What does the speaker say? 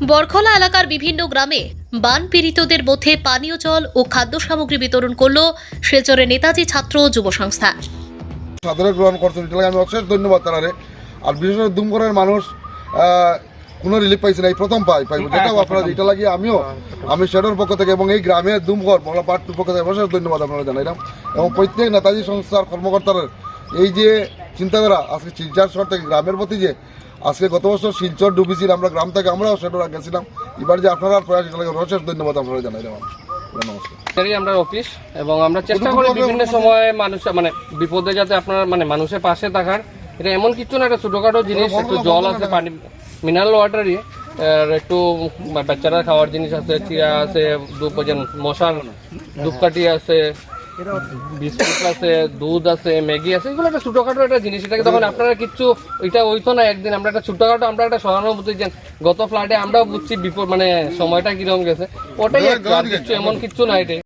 বরখলা এলাকার বিভিন্ন গ্রামে বান পীড়িতদের মধ্যে পানীয় জল ও খাদ্য সামগ্রী বিতরণ করল শিলচরে নেতাজি ছাত্র যুব সংস্থা। সাদরে গ্রহণ করছেন। এটা আমি অশেষ ধন্যবাদ তারারে। আর বিশেষ করে দুমকরের মানুষ কোনো রিলিফ পাইছে না। এই প্রথম পাই পাইব যেটাও আপনারা এটা লাগিয়ে আমিও, আমি সেটার পক্ষ থেকে এবং এই গ্রামের দুমকর মহলা পার্টির পক্ষ থেকে অশেষ ধন্যবাদ আপনারা জানাইলাম। এবং প্রত্যেক নেতাজি সংস্থার কর্মকর্তারা এই যে চিন্তাধারা, আজকে শিলচর শহর থেকে গ্রামের প্রতি যে আজকে গত বছর শিলচর ডুবিছিল আমরা গ্রাম থেকে আমরাও সেটা গেছিলাম। এবার যে আপনারা প্রয়াস এটা লাগে ধন্যবাদ আপনারা আমি। নমস্কার আমরা অফিস এবং আমরা চেষ্টা করি বিভিন্ন সময় মানুষ মানে বিপদে যাতে আপনার মানে মানুষের পাশে থাকার। এটা এমন কিছু না একটা ছোটখাটো জিনিস একটু জল আছে পানি মিনারেল ওয়াটারই আর একটু বাচ্চারা খাওয়ার জিনিস আছে চিয়া আছে ধূপ মশার ধূপকাঠি আছে। বিস্কুট আছে দুধ আছে ম্যাগি আছে এগুলো একটা ছোটখাটো একটা জিনিস। এটাকে তখন আপনারা কিচ্ছু এটা হইতো না একদিন। আমরা একটা ছোটখাটো আমরা একটা সহানুভূতি যে গত ফ্লাটে আমরাও বুঝছি বিপদ মানে সময়টা কীরকম গেছে। ওটাই এমন কিচ্ছু না এটাই